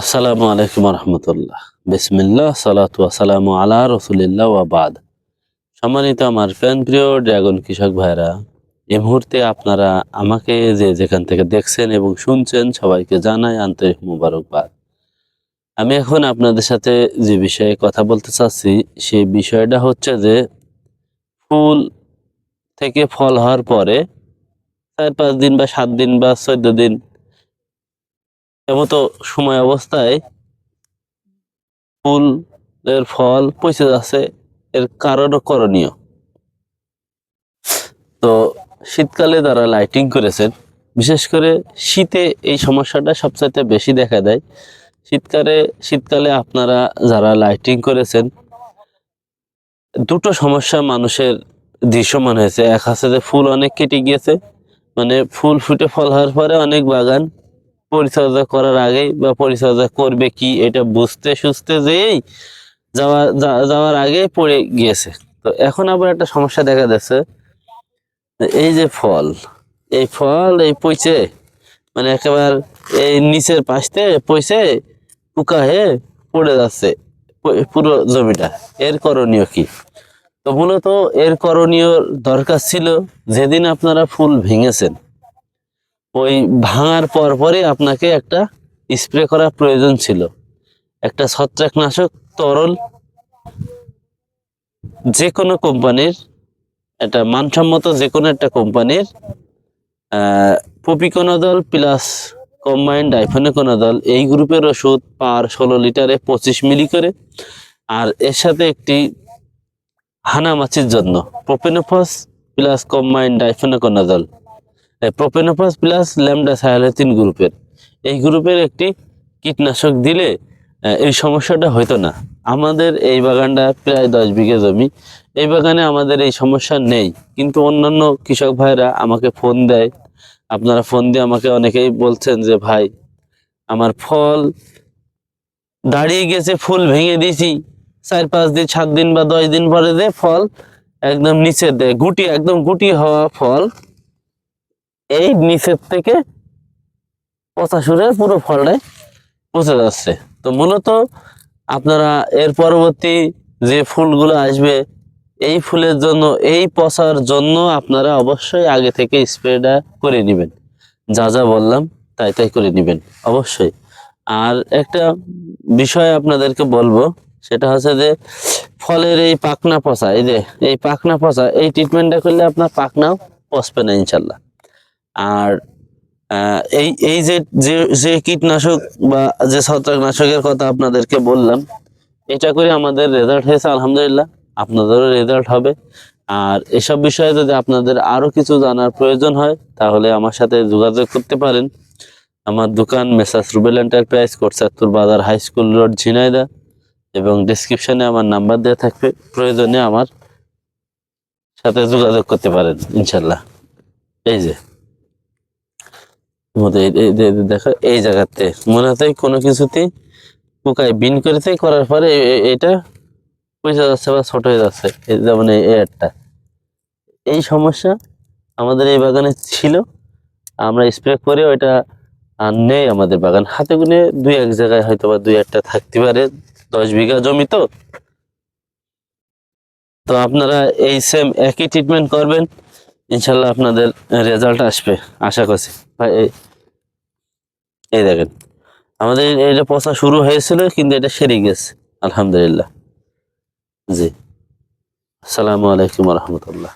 আসসালামু আলাইকুম রহমতুল্লাহ বিসমিল্লাহ, সালাতু আসসালামু আলা রসুলিল্লাহ ওয়াবাদ সম্মানিত আমার ফ্যান প্রিয় ড্রাগন কৃষক ভাইরা এই মুহূর্তে আপনারা আমাকে যে যেখান থেকে দেখছেন এবং শুনছেন সবাইকে জানাই আন্তরিক মুবারকবাদ। আমি এখন আপনাদের সাথে যে বিষয়ে কথা বলতে চাচ্ছি, সেই বিষয়টা হচ্ছে যে, ফুল থেকে ফল হওয়ার পরে চার পাঁচ দিন বা সাত দিন বা চোদ্দ দিন এমতো সময় অবস্থায় ফুলের ফল পচে যাচ্ছে, এর কারণও করণীয়। তো শীতকালে তারা লাইটিং করেছেন। বিশেষ করে শীতে এই সমস্যাটা সবচাইতে বেশি দেখা দেয়। শীতকালে শীতকালে আপনারা যারা লাইটিং করেছেন, দুটো সমস্যা মানুষের দৃশ্যমান হয়েছে। এক আছে যে ফুল অনেক কেটে গিয়েছে মানে ফুল ফুটে ফল হওয়ার পরে অনেক বাগান পরিচর্যা করার আগেই বা পরিচর্যা করবে কি এটা বুঝতে সুঝতে যেই যাওয়া যাওয়ার আগে পড়ে গিয়েছে। তো এখন আবার একটা সমস্যা দেখা যাচ্ছে। এই যে ফল, এই ফল, এই পচে মানে একেবারে এই নিচের পাশ থেকে পচে পোকা হয়ে পড়ে যাচ্ছে পুরো জমিটা। এর করণীয় কি? তো মূলত এর করণীয় দরকার ছিল, যেদিন আপনারা ফুল ভেঙেছেন ওই ভাঙার পর পরে আপনাকে একটা স্প্রে করার প্রয়োজন ছিল। একটা ছত্রাকনাশক তরল যে কোনো কোম্পানির একটা মানসম্মত যে কোনো একটা কোম্পানির পপিকোনাদল প্লাস কম্বাইন্ড ডাইফেনোকোনাদল এই গ্রুপের ওষুধ পার ষোলো লিটারে পঁচিশ মিলি করে। আর এর সাথে একটি হানামাছির জন্য profenofos plus combined difenoconazole profenofos plus lambda cyhalothrin গ্রুপের এই গ্রুপের একটি কীটনাশক দিলে এই সমস্যাটা হতো না। আমাদের এই বাগানটা প্রায় দশ বিঘে জমি। এই বাগানে আমাদের এই সমস্যা নেই। কিন্তু অন্যান্য কৃষক ভাইরা আমাকে ফোন দেয়। আপনারা ফোন দিয়ে আমাকে অনেকেই বলছেন যে, ভাই, আমার ফল দাঁড়িয়ে গেছে, ফুল ভেঙে দিয়েছি। চার পাঁচ দিন, সাত দিন বা দশ দিন পরে যে ফল একদম নিচে দেয়, গুটি, একদম গুটি হওয়া ফল এই নিচের থেকে পচা সুরে পুরো ফলটাই পচে যাচ্ছে। তো মূলত আপনারা এর পরবর্তী যে ফুলগুলো আসবে, এই ফুলের জন্য, এই পচার জন্য আপনারা অবশ্যই আগে থেকে স্প্রেটা করে নেবেন। যা যা বললাম, তাই তাই করে নেবেন, অবশ্যই। আর একটা বিষয় আপনাদেরকে বলব, সেটা হচ্ছে যে ফলের এই পাকনা পচা, এই যে, এই পাকনা পচা, এই ট্রিটমেন্টটা করলে আপনার পাকনাও পচবে না, ইনশাল্লাহ। আর এই এই যে যে কীটনাশক বা যে ছত্রাকনাশকের কথা আপনাদেরকে বললাম, এটা করে আমাদের রেজাল্ট হয়েছে, আলহামদুলিল্লাহ। আপনাদেরও রেজাল্ট হবে। আর এসব বিষয়ে যদি আপনাদের আরও কিছু জানার প্রয়োজন হয়, তাহলে আমার সাথে যোগাযোগ করতে পারেন। আমার দোকান মেসাস রুবেল এন্টারপ্রাইজ, কোটসাত্তর বাজার হাই স্কুল রোড ঝিনাইদা এবং ডিসক্রিপশনে আমার নাম্বার দেওয়া থাকবে। প্রয়োজনে আমার সাথে যোগাযোগ করতে পারেন, ইনশাল্লাহ। এই যে। দেখো, এই জায়গাতে। মনে হচ্ছে কোনো কিছুতেই পোকায় বিন করেছে, করার পরে এটা পয়সা যাচ্ছে বা ছোট হয়ে যাচ্ছে। যেমন এই একটা এই সমস্যা আমাদের এই বাগানে ছিল। আমরা স্প্রে করে ওইটা আর নেই আমাদের বাগান। হাতে গুনে দুই এক জায়গায় হয়তো বা দুই একটা থাকতে পারে। দশ বিঘা জমি তো। তো আপনারা এই সেম একই ট্রিটমেন্ট করবেন। ইনশাল্লাহ আপনাদের রেজাল্ট আসবে, আশা করছি। ভাই এই দেখেন, আমাদের এটা পচা শুরু হয়েছিল, কিন্তু এটা সেরে গেছে, আলহামদুলিল্লাহ। জি। আসসালামু আলাইকুম রহমতুল্লাহ।